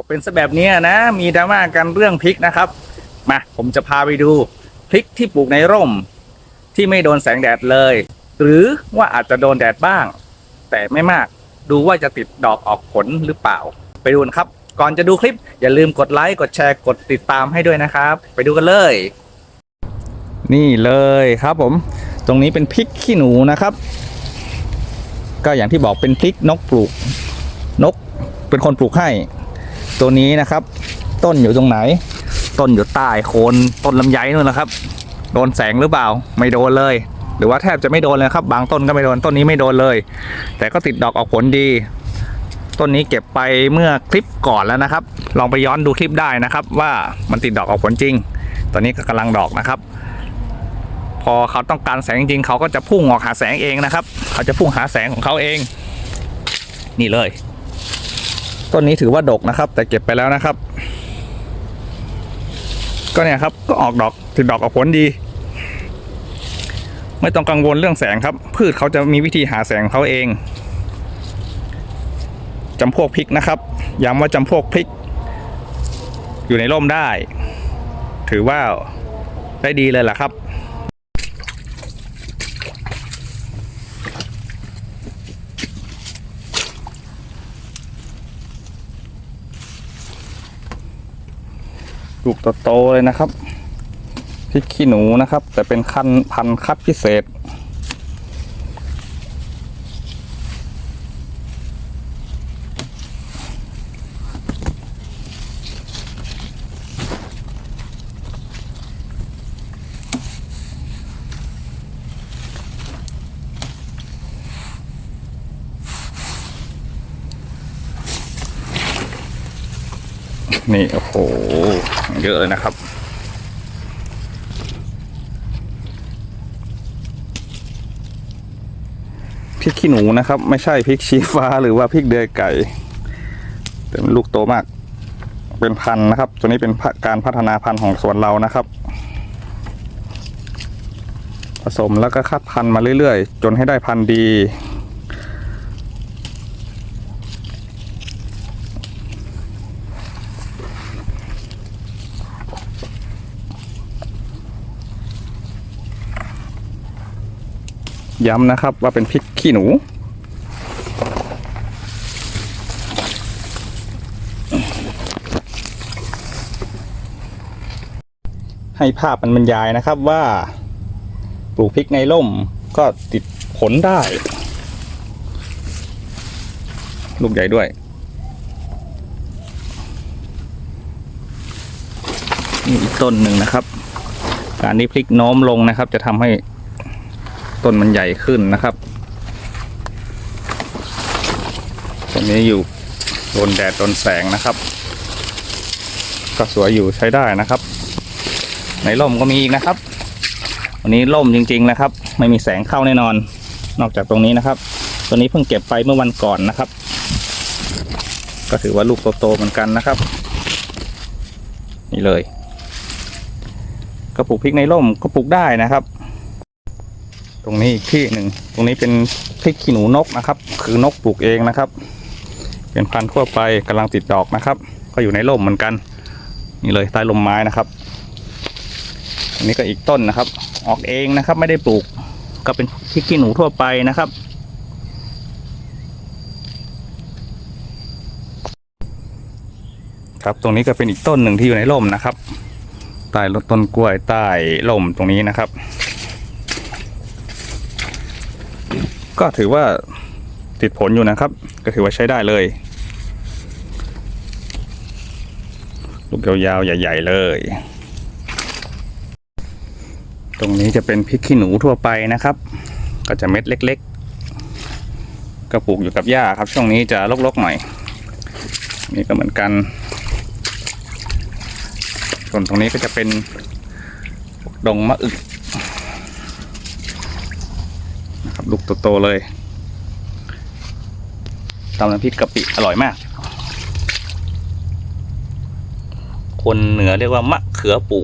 ก็เป็นซะแบบนี้นะ มีดราม่ากันเรื่องพริกนะครับ มาผมจะพาไปดูพริกที่ปลูกในร่ม ที่ไม่โดนแสงแดดเลย หรือว่าอาจจะโดนแดดบ้าง แต่ไม่มากดูว่าจะติดดอกออกผลหรือเปล่า ไปดูกันครับ ก่อนจะดูคลิปอย่าลืมกดไลค์กดแชร์กดติดตามให้ด้วยนะครับ ไปดูกันเลย นี่เลยครับผม ตรงนี้เป็นพริกขี้หนูนะครับ ก็อย่างที่บอกเป็นพริกนกปลูกนกเป็นคนปลูกให้ ตัวนี้นะครับ ต้นอยู่ตรงไหน ต้นอยู่ใต้โคนต้นลำไยนู่นนะครับ โดนแสงหรือเปล่า ไม่โดนเลย หรือว่าแทบจะไม่โดนเลยครับ บางต้นก็ไม่โดนต้นนี้ไม่โดนเลย แต่ก็ติดดอกออกผลดี ต้นนี้เก็บไปเมื่อคลิปก่อนแล้วนะครับ ลองไปย้อนดูคลิปได้นะครับ ว่ามันติดดอกออกผลจริง ตอนนี้ก็กำลังดอกนะครับพอเขาต้องการแสงจริงเขาก็จะพุ่งออกหาแสงเองนะครับ เขาจะพุ่งหาแสงของเขาเอง นี่เลย ต้นนี้ถือว่าดกนะครับ แต่เก็บไปแล้วนะครับ ก็เนี่ยครับก็ออกดอกติดดอกออกผลดี ไม่ต้องกังวลเรื่องแสงครับ พืชเขาจะมีวิธีหาแสงของเขาเองจำพวกพริกนะครับย้ำว่าจำพวกพริก อยู่ในร่มได้ ถือว่าได้ดีเลยล่ะครับ ลูกโตๆเลยนะครับพริกขี้หนูนะครับ แต่เป็นคันพันธุ์คัดพิเศษ นี่โอ้โห เยอะเลยนะครับ พริกขี้หนูนะครับ ไม่ใช่พริกชี้ฟ้าหรือว่าพริกเดือยไก่ แต่มันลูกโตมาก เป็นพันนะครับ ตัวนี้เป็นการพัฒนาพันธุ์ของสวนเรานะครับ ผสมแล้วก็คัดพันธุ์มาเรื่อยๆ จนให้ได้พันธุ์ดี ย้ำนะครับว่าเป็นพริกขี้หนู ให้ภาพมันบรรยายนะครับว่า ปลูกพริกในร่มก็ติดผลได้ ลูกใหญ่ด้วยนี่อีกต้นหนึ่งนะครับ การที่พลิกโน้มลงนะครับ จะทำให้ ต้นมันใหญ่ขึ้นนะครับต้นนี้อยู่โดนแดดโดนแสงนะครับ ก็สวยอยู่ใช้ได้นะครับ ในร่มก็มีอีกนะครับ วันนี้ร่มจริงๆนะครับ ไม่มีแสงเข้าแน่นอน นอกจากตรงนี้นะครับ ตัวนี้เพิ่งเก็บไปเมื่อวันก่อนนะครับ ก็ถือว่าลูกโตๆเหมือนกันนะครับ นี่เลยก็ปลูกพริกในร่มก็ปลูกได้นะครับ รงนี้อีกที่หนึ่งตรงนี้เป็นพริกขี้หนูนกนะครับ คือนกปลูกเองนะครับ เป็นพันธุ์ทั่วไปกำลังติดดอกนะครับ ก็อยู่ในร่มเหมือนกัน นี่เลยใต้ลมไม้นะครับอันนี้ก็อีกต้นนะครับ ออกเองนะครับ ไม่ได้ปลูกก็เป็นพริกขี้หนูทั่วไปนะครับครับตรงนี้ก็เป็นอีกต้นหนึ่งที่อยู่ในร่มนะครับใต้ต้นกล้วยใต้ร่มตรงนี้นะครับ ก็ถือว่าติดผลอยู่นะครับ ก็ถือว่าใช้ได้เลย ลูกยาวๆใหญ่ ๆ เลย ตรงนี้จะเป็นพริกขี้หนูทั่วไปนะครับ ก็จะเม็ดเล็ก ๆ ก็ปลูกอยู่กับหญ้าครับ ช่วงนี้จะรกๆหน่อย นี่ก็เหมือนกัน ส่วนตรงนี้ก็จะเป็นดงมะอึก นะครับ ลูกโตๆเลยตำน้ำพริกกะปิอร่อยมาก คนเหนือเรียกว่ามะเขือปู